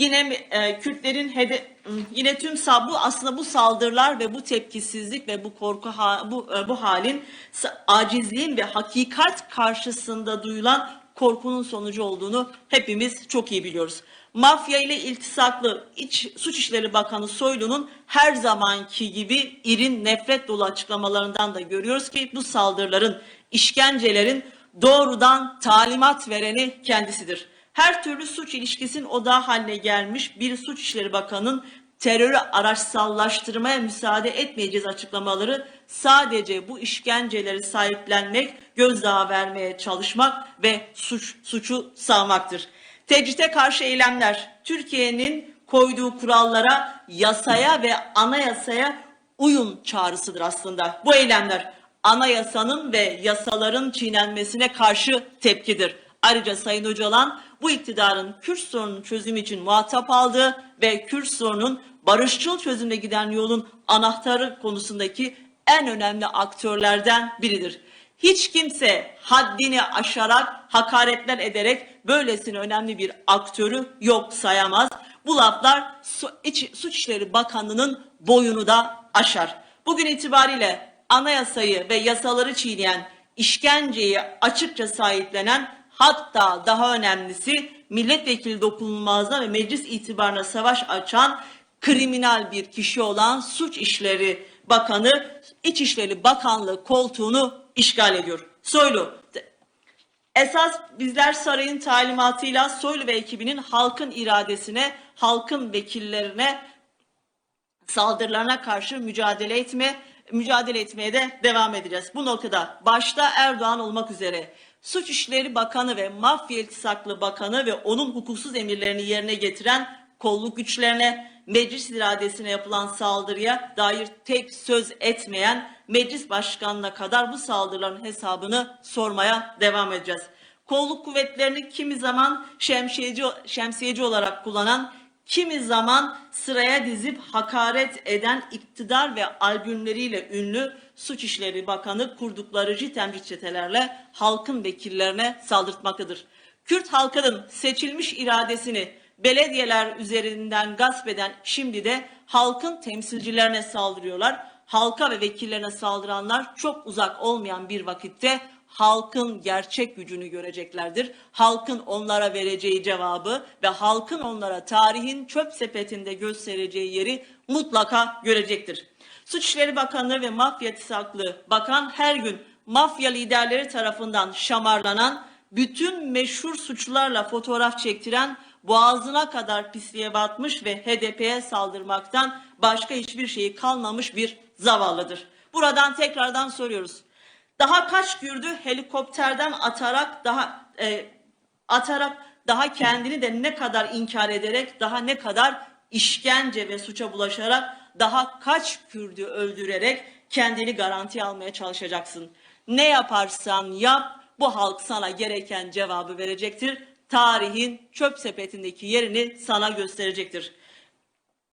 Yine e, Kürtlerin hede, yine tüm bu aslında bu saldırılar ve bu tepkisizlik ve bu korku ha- bu e, bu halin acizliğin ve hakikat karşısında duyulan korkunun sonucu olduğunu hepimiz çok iyi biliyoruz. Mafya ile iltisaklı İç, Suç İşleri Bakanı Soylu'nun her zamanki gibi irin nefret dolu açıklamalarından da görüyoruz ki bu saldırıların, işkencelerin doğrudan talimat vereni kendisidir. Her türlü suç ilişkisinin odağı haline gelmiş bir Suç İşleri Bakanı'nın terörü araçsallaştırmaya müsaade etmeyeceğiz açıklamaları sadece bu işkenceleri sahiplenmek, gözdağı vermeye çalışmak ve suç, suçu sağmaktır. Tecrite karşı eylemler Türkiye'nin koyduğu kurallara, yasaya ve anayasaya uyun çağrısıdır aslında. Bu eylemler anayasanın ve yasaların çiğnenmesine karşı tepkidir. Ayrıca Sayın Öcalan bu iktidarın Kürt sorunun çözümü için muhatap aldığı ve Kürt sorunun barışçıl çözümle giden yolun anahtarı konusundaki en önemli aktörlerden biridir. Hiç kimse haddini aşarak, hakaretler ederek böylesine önemli bir aktörü yok sayamaz. Bu laflar Suç İşleri Bakanlığı'nın boyunu da aşar. Bugün itibariyle anayasayı ve yasaları çiğneyen, işkenceyi açıkça sahiplenen hatta daha önemlisi milletvekili dokunulmazlığa ve meclis itibarına savaş açan kriminal bir kişi olan Suç İşleri Bakanı İçişleri Bakanlığı koltuğunu işgal ediyor. Soylu Esas bizler sarayın talimatıyla Soylu ve ekibinin halkın iradesine, halkın vekillerine saldırılarına karşı mücadele etme, mücadele etmeye de devam edeceğiz. Bu noktada başta Erdoğan olmak üzere Suç İşleri Bakanı ve Mafya İltisaklı Bakanı ve onun hukuksuz emirlerini yerine getiren kolluk güçlerine, meclis iradesine yapılan saldırıya dair tek söz etmeyen meclis başkanına kadar bu saldırıların hesabını sormaya devam edeceğiz. Kolluk kuvvetlerini kimi zaman şemsiyeci, şemsiyeci olarak kullanan, kimi zaman sıraya dizip hakaret eden iktidar ve albümleriyle ünlü Suç İşleri Bakanı kurdukları citemci çetelerle halkın vekillerine saldırtmaktadır. Kürt halkının seçilmiş iradesini belediyeler üzerinden gasp eden şimdi de halkın temsilcilerine saldırıyorlar. Halka ve vekillerine saldıranlar çok uzak olmayan bir vakitte halkın gerçek gücünü göreceklerdir. Halkın onlara vereceği cevabı ve halkın onlara tarihin çöp sepetinde göstereceği yeri mutlaka görecektir. Suç İşleri Bakanlığı ve Mafya İttisaklı Bakan her gün mafya liderleri tarafından şamarlanan, bütün meşhur suçlularla fotoğraf çektiren, boğazına kadar pisliğe batmış ve HDP'ye saldırmaktan başka hiçbir şeyi kalmamış bir zavallıdır. Buradan tekrardan soruyoruz. Daha kaç gürdü helikopterden atarak daha e, atarak daha kendini de ne kadar inkar ederek daha ne kadar işkence ve suça bulaşarak daha kaç Kürdü öldürerek kendini garanti almaya çalışacaksın. Ne yaparsan yap bu halk sana gereken cevabı verecektir. Tarihin çöp sepetindeki yerini sana gösterecektir.